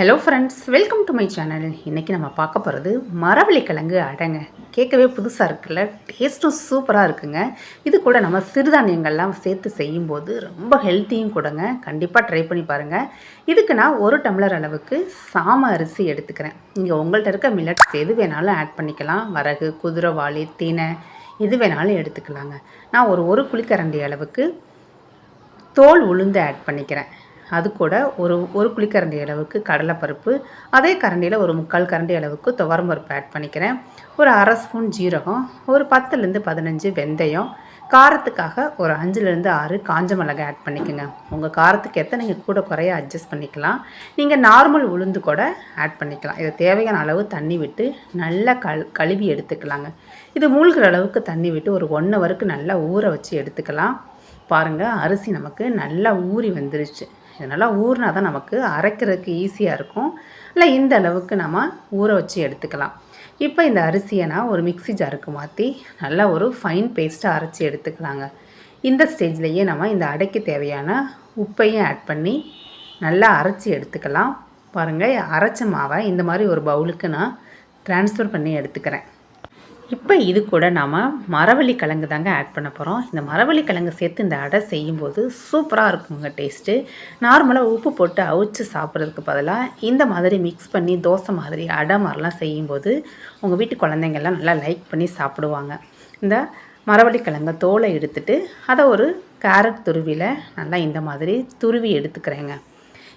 Hello friends welcome to my channel இன்றைக்கி நம்ம பார்க்க போகிறது மரவள்ளிக்கிழங்கு அடங்க. அடைங்க கேட்கவே புதுசாக இருக்குல்ல? டேஸ்ட்டும் சூப்பராக இருக்குங்க. இது கூட நம்ம சிறுதானியங்கள்லாம் சேர்த்து செய்யும்போது ரொம்ப ஹெல்த்தியும் கூடங்க. கண்டிப்பாக ட்ரை பண்ணி பாருங்கள் இதுக்கு நான் ஒரு டம்ளர் அளவுக்கு சாம அரிசி எடுத்துக்கிறேன். இங்கே உங்கள்கிட்ட இருக்க மில்லட்ஸ் எது வேணாலும் ஆட் பண்ணிக்கலாம். வரகு குதிரைவாளி தினை எது வேணாலும் எடுத்துக்கலாங்க. நான் ஒரு ஒரு குளிக்கரண்டி அளவுக்கு தோல் உளுந்து ஆட் பண்ணிக்கிறேன். அது கூட ஒரு ஒரு குழிக்கரண்டி அளவுக்கு கடலைப்பருப்பு அதே கரண்டியில் ஒரு முக்கால் கரண்டி அளவுக்கு துவரம் பருப்பு ஆட் பண்ணிக்கிறேன். ஒரு அரை ஸ்பூன் ஜீரகம் ஒரு பத்துலேருந்து பதினஞ்சு வெந்தயம் காரத்துக்காக ஒரு அஞ்சுலேருந்து ஆறு காஞ்ச மிளகாய் ஆட் பண்ணிக்கோங்க. உங்கள் காரத்துக்கு ஏற்ற நீங்கள் கூட குறைய அட்ஜஸ்ட் பண்ணிக்கலாம். நீங்கள் நார்மல் உளுந்து கூட ஆட் பண்ணிக்கலாம். இது தேவையான அளவு தண்ணி விட்டு நல்லா கல் கழுவி எடுத்துக்கலாங்க. இது மூழ்கிற அளவுக்கு தண்ணி விட்டு ஒரு ஒன் ஹவருக்கு நல்லா ஊற வச்சு எடுத்துக்கலாம். பாருங்கள் அரிசி நமக்கு நல்லா ஊறி வந்துருச்சு. இது நல்லா ஊறினா தான் நமக்கு அரைக்கிறதுக்கு ஈஸியாக இருக்கும். இல்லை இந்த அளவுக்கு நம்ம ஊற வச்சு எடுத்துக்கலாம். இப்போ இந்த அரிசியை நான் ஒரு மிக்ஸி ஜாருக்கு மாற்றி நல்லா ஒரு ஃபைன் பேஸ்ட்டாக அரைச்சி எடுத்துக்கலாங்க. இந்த ஸ்டேஜ்லேயே நம்ம இந்த அடைக்கு தேவையான உப்பையும் ஆட் பண்ணி நல்லா அரைச்சி எடுத்துக்கலாம். பாருங்கள் அரைச்ச மாவை இந்த மாதிரி ஒரு பவுலுக்கு நான் ட்ரான்ஸ்ஃபர் பண்ணி எடுத்துக்கிறேன். இப்போ இது கூட நாம் மரவள்ளி கிழங்கு தாங்க ஆட் பண்ண போகிறோம் இந்த மரவள்ளி கிழங்கு சேர்த்து இந்த அடை செய்யும்போது சூப்பராக இருக்குங்க டேஸ்ட்டு நார்மலாக உப்பு போட்டு அவிச்சு சாப்பிட்றதுக்கு பதிலாக இந்த மாதிரி மிக்ஸ் பண்ணி தோசை மாதிரி அடை மாதிரிலாம் செய்யும்போது உங்கள் வீட்டு குழந்தைங்கள்லாம் நல்லா லைக் பண்ணி சாப்பிடுவாங்க. இந்த மரவள்ளி கிழங்க தோலை எடுத்துட்டு அதை ஒரு கேரட் துருவியில் நல்லா இந்த மாதிரி துருவி எடுத்துக்கிறேங்க.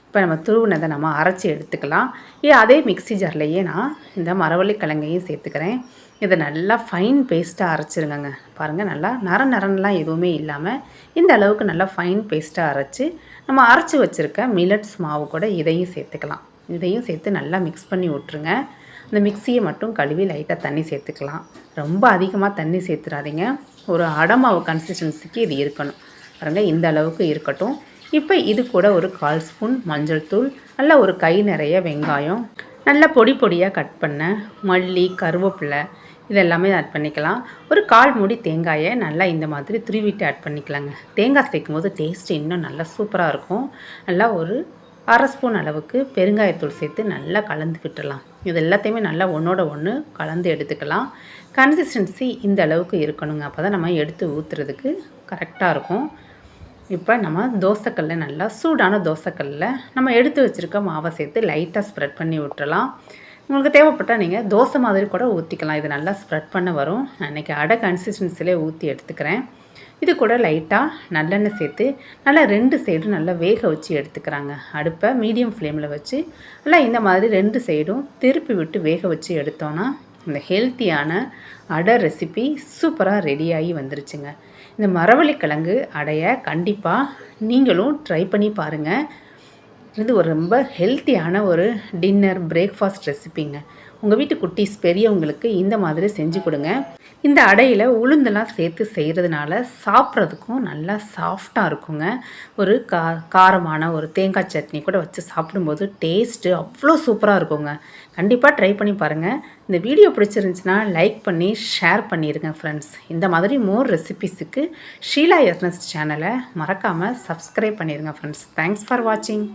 இப்போ நம்ம துருவினதை நம்ம அரைச்சி எடுத்துக்கலாம். ஏ அதே மிக்ஸி ஜார்லேயே நான் இந்த மரவள்ளி கிழங்கையும் சேர்த்துக்கிறேன். இதை நல்லா ஃபைன் பேஸ்ட்டாக அரைச்சிருங்கங்க. பாருங்கள் நல்லா நர நரன்லாம் எதுவுமே இல்லாமல் இந்த அளவுக்கு நல்லா ஃபைன் பேஸ்ட்டாக அரைச்சி நம்ம அரைச்சி வச்சுருக்க மில்லட்ஸ் மாவு கூட இதையும் சேர்த்துக்கலாம். இதையும் சேர்த்து நல்லா மிக்ஸ் பண்ணி விட்ருங்க இந்த மிக்சியை மட்டும் கழுவி லைட்டாக தண்ணி சேர்த்துக்கலாம். ரொம்ப அதிகமாக தண்ணி சேர்த்துடாதீங்க ஒரு அடமாவு கன்சிஸ்டன்சிக்கு இது இருக்கணும். பாருங்கள் இந்த அளவுக்கு இருக்கட்டும். இப்போ இது கூட ஒரு கால் ஸ்பூன் மஞ்சள் தூள் நல்லா ஒரு கை நிறைய வெங்காயம் நல்லா பொடி பொடியாக கட் பண்ண மல்லி கருவேப்பிலை இதெல்லாமே ஆட் பண்ணிக்கலாம். ஒரு கால் மூடி தேங்காயை நல்லா இந்த மாதிரி துருவிட்டு ஆட் பண்ணிக்கலாங்க. தேங்காய் சேர்க்கும் போது டேஸ்ட் இன்னும் நல்லா சூப்பராக இருக்கும். நல்லா ஒரு அரை ஸ்பூன் அளவுக்கு பெருங்காயத்தூள் சேர்த்து நல்லா கலந்து விட்டுடலாம் இது எல்லாத்தையுமே நல்லா ஒன்றோட ஒன்று கலந்து எடுத்துக்கலாம். கன்சிஸ்டன்சி இந்த அளவுக்கு இருக்கணுங்க. அப்போ தான் நம்ம எடுத்து ஊற்றுறதுக்கு கரெக்டாக இருக்கும். இப்போ நம்ம தோசைக்கல்ல நல்லா சூடான தோசைக்கல்லில் நம்ம எடுத்து வச்சுருக்க மாவை சேர்த்து லைட்டாக ஸ்ப்ரெட் பண்ணி விட்டுறலாம். உங்களுக்கு தேவைப்பட்டால் நீங்கள் தோசை மாதிரி கூட ஊற்றிக்கலாம் இது நல்லா ஸ்ப்ரெட் பண்ண வரும். நான் இன்றைக்கி அடை கன்சிஸ்டன்சிலே ஊற்றி எடுத்துக்கிறேன். இது கூட லைட்டாக நல்லெண்ணெய் சேர்த்து நல்லா ரெண்டு சைடும் நல்லா வேக வச்சு எடுத்துக்கிறாங்க. அடுப்பை மீடியம் ஃப்ளேமில் வச்சு நல்லா இந்த மாதிரி ரெண்டு சைடும் திருப்பி விட்டு வேக வச்சு எடுத்தோன்னா இந்த ஹெல்த்தியான அடை ரெசிபி சூப்பராக ரெடியாகி வந்துருச்சுங்க. இந்த மரவள்ளிக்கிழங்கு அடையை கண்டிப்பாக நீங்களும் ட்ரை பண்ணி பாருங்கள் இது ஒரு ரொம்ப ஹெல்த்தியான ஒரு டின்னர் பிரேக்ஃபாஸ்ட் ரெசிபிங்க உங்கள் வீட்டு குட்டீஸ் பெரியவங்களுக்கு இந்த மாதிரி செஞ்சு கொடுங்க. இந்த அடையில் உளுந்தெல்லாம் சேர்த்து செய்கிறதுனால சாப்பிட்றதுக்கும் நல்லா சாஃப்டாக இருக்குங்க. ஒரு கா காரமான ஒரு தேங்காய் சட்னி கூட வச்சு சாப்பிடும்போது டேஸ்ட்டு அவ்வளோ சூப்பராக இருக்குங்க. கண்டிப்பாக ட்ரை பண்ணி பாருங்கள் இந்த வீடியோ பிடிச்சிருந்துச்சுன்னா லைக் பண்ணி ஷேர் பண்ணிடுங்க ஃப்ரெண்ட்ஸ் இந்த மாதிரி மோர் ரெசிபிஸுக்கு ஷீலா எர்னஸ் சேனலை மறக்காமல் சப்ஸ்கிரைப் பண்ணிடுங்க ஃப்ரெண்ட்ஸ் தேங்க்ஸ் ஃபார் வாட்சிங்